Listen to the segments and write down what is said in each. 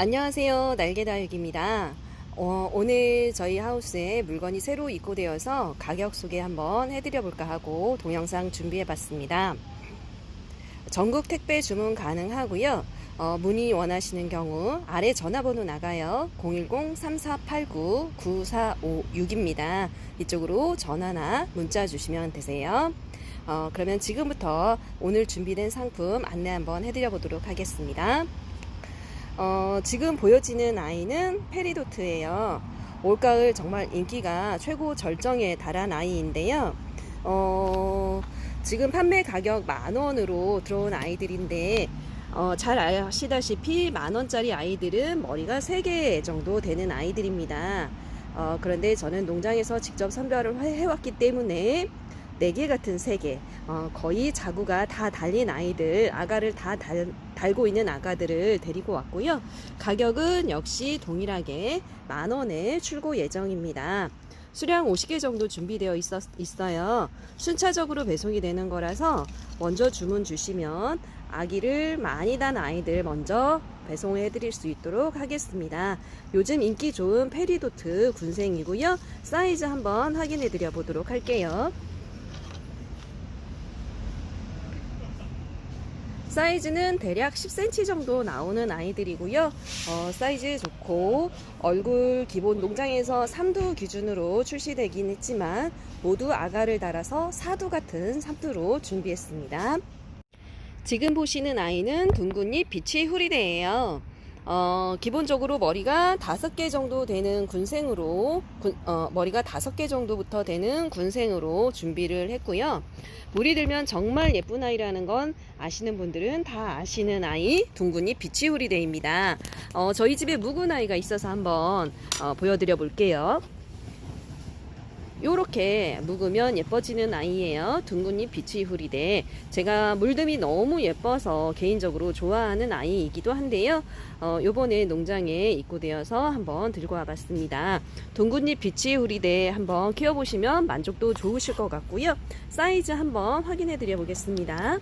안녕하세요. 날개다육입니다. 어, 오늘 저희 하우스에 물건이 새로 입고되어서 가격 소개 한번 해드려 볼까 하고 동영상 준비해 봤습니다. 전국 택배 주문 가능하고요. 어, 문의 원하시는 경우 아래 전화번호 나가요. 010-3489-9456입니다. 이쪽으로 전화나 문자 주시면 되세요. 어, 그러면 지금부터 오늘 준비된 상품 안내 한번 해드려 보도록 하겠습니다. 어, 지금 보여지는 아이는 페리도트예요. 올가을 정말 인기가 최고 절정에 달한 아이인데요. 어, 지금 판매 가격 만 원으로 들어온 아이들인데 어, 잘 아시다시피 만 원짜리 아이들은 머리가 3개 정도 되는 아이들입니다. 어, 그런데 저는 농장에서 직접 선별을 해- 해왔기 때문에 4개 같은 3개, 어, 거의 자구가 다 달린 아이들, 아가를 다 달, 달고 있는 아가들을 데리고 왔고요. 가격은 역시 동일하게 만 원에 출고 예정입니다. 수량 50개 정도 준비되어 있었, 있어요. 순차적으로 배송이 되는 거라서 먼저 주문 주시면 아기를 많이 단 아이들 먼저 배송해 드릴 수 있도록 하겠습니다. 요즘 인기 좋은 페리도트 군생이고요. 사이즈 한번 확인해 드려 보도록 할게요. 사이즈는 대략 10cm 정도 나오는 아이들이고요. 어, 사이즈 좋고 얼굴 기본 농장에서 3두 기준으로 출시되긴 했지만 모두 아가를 달아서 4두 같은 3두로 준비했습니다. 지금 보시는 아이는 둥근잎 비치 후리대예요. 어, 기본적으로 머리가 다섯 개 정도 되는 군생으로 군- 어, 머리가 다섯 개 정도부터 되는 군생으로 준비를 했고요. 물이 들면 정말 예쁜 아이라는 건 아시는 분들은 다 아시는 아이 둥근잎 비치 후리대입니다. 어, 저희 집에 묵은 아이가 있어서 한번 어, 보여드려 볼게요. 요렇게 묵으면 예뻐지는 아이예요. 둥근잎 비치 후리대. 제가 물듬이 너무 예뻐서 개인적으로 좋아하는 아이이기도 한데요. 어, 요번에 농장에 입고되어서 한번 들고 와봤습니다. 둥근잎 비치 후리대 한번 키워보시면 만족도 좋으실 것 같고요. 사이즈 한번 확인해 드려 보겠습니다.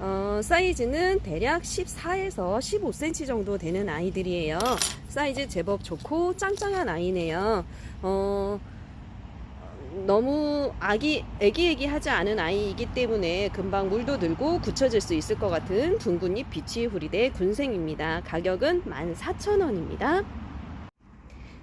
어, 사이즈는 대략 14에서 15cm 정도 되는 아이들이에요. 사이즈 제법 좋고 짱짱한 아이네요. 어, 너무 아기 애기애기 하지 않은 아이이기 때문에 금방 물도 들고 굳혀질 수 있을 것 같은 둥근잎 비치 후리대 군생입니다. 가격은 14,000원입니다.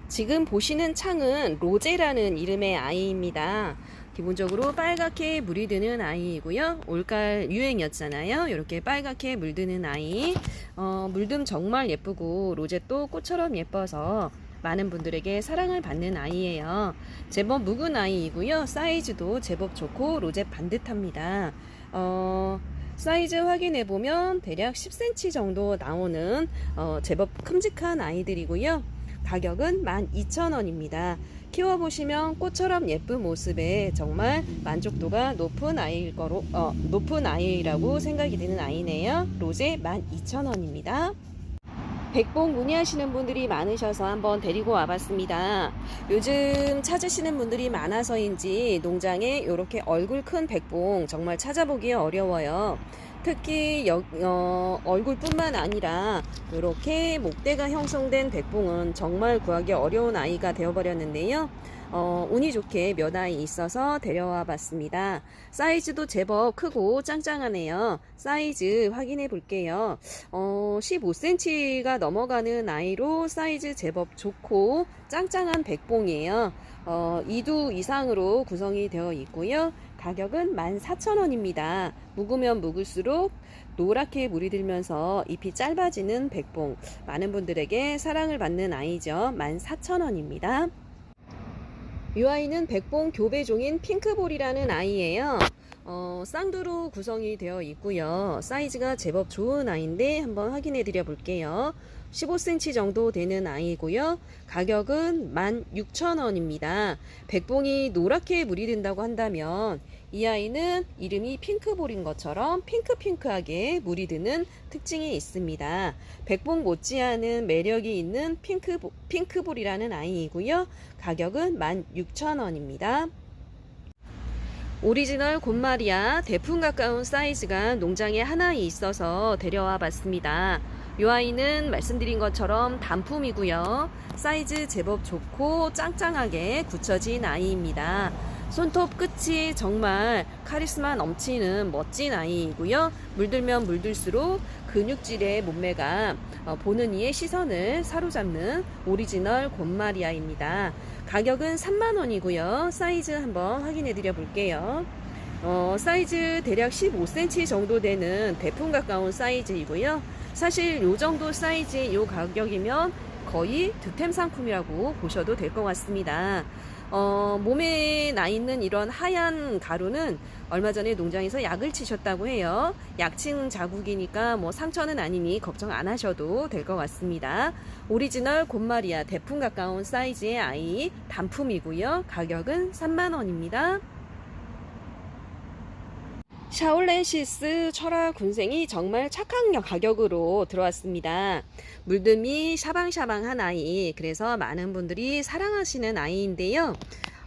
지금 보시는 창은 로제라는 이름의 아이입니다. 기본적으로 빨갛게 물이 드는 아이이고요. 올가을 유행이었잖아요. 이렇게 빨갛게 물드는 아이. 어, 물듬 정말 예쁘고 로제도 꽃처럼 예뻐서 많은 분들에게 사랑을 받는 아이예요. 제법 묵은 아이이고요. 사이즈도 제법 좋고 로제 반듯합니다. 어, 사이즈 확인해 보면 대략 10cm 정도 나오는 어, 제법 큼직한 아이들이고요. 가격은 12,000원입니다. 키워보시면 꽃처럼 예쁜 모습에 정말 만족도가 높은 아이일 거로, 어, 높은 아이라고 생각이 드는 아이네요. 로제 12,000원입니다. 백봉 문의하시는 분들이 많으셔서 한번 데리고 와봤습니다. 요즘 찾으시는 분들이 많아서인지 농장에 이렇게 얼굴 큰 백봉 정말 찾아보기 어려워요. 특히 여- 어, 얼굴뿐만 아니라 이렇게 목대가 형성된 백봉은 정말 구하기 어려운 아이가 되어버렸는데요. 어, 운이 좋게 몇 아이 있어서 데려와 봤습니다. 사이즈도 제법 크고 짱짱하네요. 사이즈 확인해 볼게요. 어, 15cm가 넘어가는 아이로 사이즈 제법 좋고 짱짱한 백봉이에요. 어, 2두 이상으로 구성이 되어 있고요. 가격은 14,000원입니다. 묵으면 묵을수록 노랗게 물이 들면서 잎이 짧아지는 백봉. 많은 분들에게 사랑을 받는 아이죠. 14,000원입니다. 이 아이는 백봉 교배종인 핑크볼이라는 아이예요. 어, 쌍두로 구성이 되어 있고요. 사이즈가 제법 좋은 아이인데 한번 확인해 드려 볼게요. 15cm 정도 되는 아이고요. 가격은 16,000원입니다. 백봉이 노랗게 물이 든다고 한다면 이 아이는 이름이 핑크볼인 것처럼 핑크핑크하게 물이 드는 특징이 있습니다. 백봉 못지않은 매력이 있는 핑크, 핑크볼이라는 아이이고요. 가격은 16,000원입니다. 오리지널 곤마리아 대풍 가까운 사이즈가 농장에 하나 있어서 데려와 봤습니다. 이 아이는 말씀드린 것처럼 단품이고요. 사이즈 제법 좋고 짱짱하게 굳혀진 아이입니다. 손톱 끝이 정말 카리스마 넘치는 멋진 아이이고요. 물들면 물들수록 근육질의 몸매가 어, 보는 이의 시선을 사로잡는 오리지널 곰마리아입니다. 가격은 3만원이고요. 사이즈 한번 확인해 드려 볼게요. 어, 사이즈 대략 15cm 정도 되는 대품 가까운 사이즈이고요. 사실 요 정도 사이즈 요 가격이면 거의 득템 상품이라고 보셔도 될 것 같습니다. 어, 몸에 나 있는 이런 하얀 가루는 얼마 전에 농장에서 약을 치셨다고 해요. 약침 자국이니까 뭐 상처는 아니니 걱정 안 하셔도 될 것 같습니다. 오리지널 곰마리아 대품 가까운 사이즈의 아이 단품이고요. 가격은 3만원입니다. 샤올렌시스 철화 군생이 정말 착한 가격으로 들어왔습니다. 물듬이 샤방샤방한 아이, 그래서 많은 분들이 사랑하시는 아이인데요.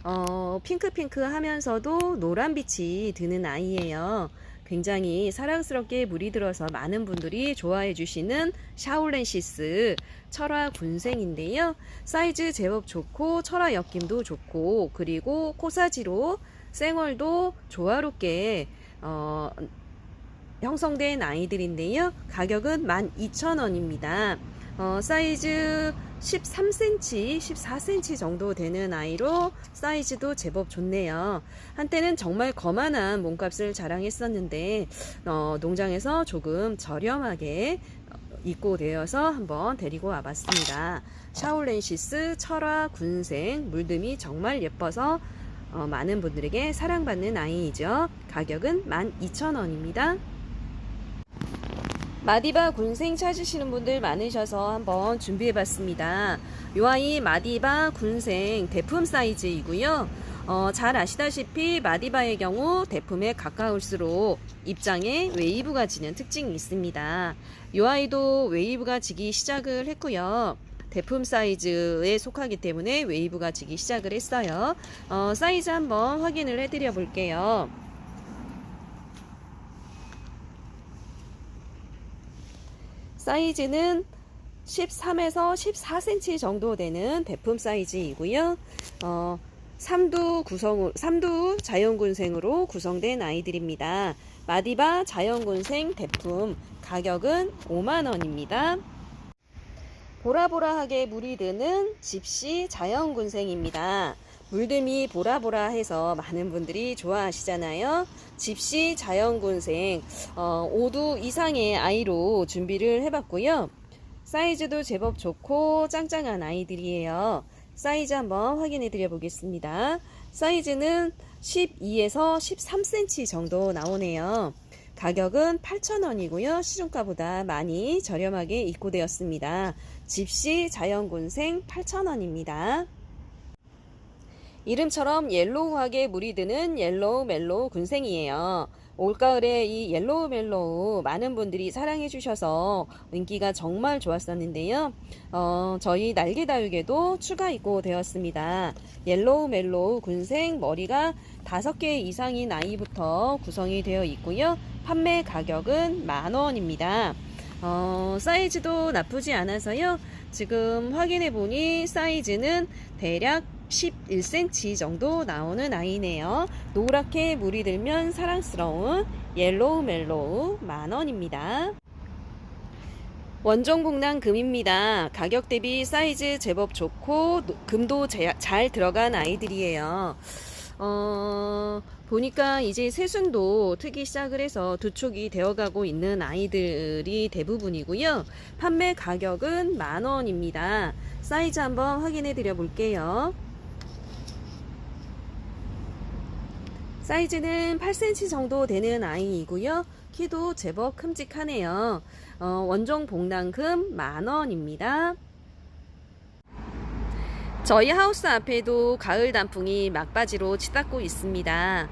어, 핑크핑크 하면서도 노란빛이 드는 아이예요. 굉장히 사랑스럽게 물이 들어서 많은 분들이 좋아해 주시는 샤올렌시스 철화 군생인데요. 사이즈 제법 좋고 철화 엮임도 좋고 그리고 코사지로 생얼도 조화롭게 어, 형성된 아이들인데요. 가격은 12,000원입니다. 어, 사이즈 13cm, 14cm 정도 되는 아이로 사이즈도 제법 좋네요. 한때는 정말 거만한 몸값을 자랑했었는데 어, 농장에서 조금 저렴하게 어, 입고 되어서 한번 데리고 와봤습니다. 샤올렌시스 철화 군생 물듬이 정말 예뻐서 어, 많은 분들에게 사랑받는 아이이죠. 가격은 12,000원입니다. 마디바 군생 찾으시는 분들 많으셔서 한번 준비해봤습니다. 이 아이 마디바 군생 대품 사이즈이고요. 어, 잘 아시다시피 마디바의 경우 대품에 가까울수록 입장에 웨이브가 지는 특징이 있습니다. 이 아이도 웨이브가 지기 시작을 했고요. 대품 사이즈에 속하기 때문에 웨이브가 지기 시작을 했어요. 어, 사이즈 한번 확인을 해드려 볼게요. 사이즈는 13에서 14cm 정도 되는 대품 사이즈이고요. 어, 3두 구성, 3두 자연군생으로 구성된 아이들입니다. 마디바 자연군생 대품 가격은 5만원입니다. 보라보라하게 물이 드는 집시 자연군생입니다. 물듬이 보라보라해서 많은 분들이 좋아하시잖아요. 집시 자연군생 어, 5두 이상의 아이로 준비를 해봤고요. 사이즈도 제법 좋고 짱짱한 아이들이에요. 사이즈 한번 확인해 드려 보겠습니다. 사이즈는 12에서 13cm 정도 나오네요. 가격은 8,000원이고요. 시중가보다 많이 저렴하게 입고되었습니다. 집시 자연군생 8,000원입니다. 이름처럼 옐로우하게 물이 드는 옐로우 멜로우 군생이에요. 올가을에 이 옐로우 멜로우 많은 분들이 사랑해 주셔서 인기가 정말 좋았었는데요. 어, 저희 날개 다육에도 추가 입고 되었습니다. 옐로우 멜로우 군생 머리가 5개 이상인 아이부터 구성이 되어 있고요. 판매 가격은 만원입니다. 어, 사이즈도 나쁘지 않아서요. 지금 확인해 보니 사이즈는 대략 11cm 정도 나오는 아이네요. 노랗게 물이 들면 사랑스러운 옐로우 멜로우 만원입니다. 원종복랑 금입니다. 가격 대비 사이즈 제법 좋고 금도 잘 들어간 아이들이에요. 어, 보니까 이제 새순도 트기 시작을 해서 두 촉이 되어가고 있는 아이들이 대부분이고요. 판매 가격은 만 원입니다. 사이즈 한번 확인해 드려 볼게요. 사이즈는 8cm 정도 되는 아이이고요. 키도 제법 큼직하네요. 어, 원종 복랑금 만원입니다. 저희 하우스 앞에도 가을 단풍이 막바지로 치닫고 있습니다.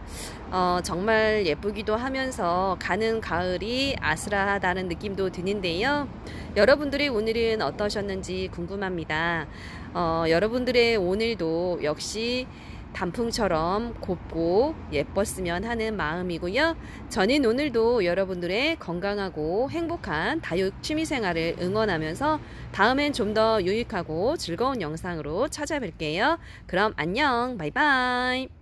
어, 정말 예쁘기도 하면서 가는 가을이 아슬아하다는 느낌도 드는데요. 여러분들의 오늘은 어떠셨는지 궁금합니다. 어, 여러분들의 오늘도 역시 단풍처럼 곱고 예뻤으면 하는 마음이고요. 저는 오늘도 여러분들의 건강하고 행복한 다육 취미 생활을 응원하면서 다음엔 좀 더 유익하고 즐거운 영상으로 찾아뵐게요. 그럼 안녕. 바이바이.